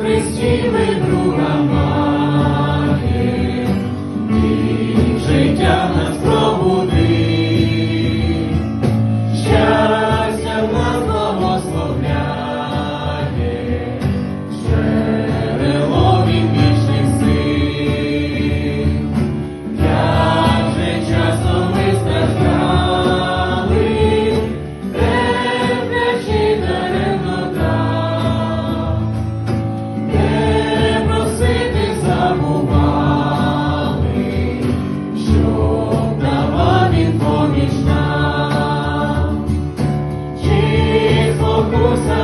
Христі ми друга маги, і життя нас. força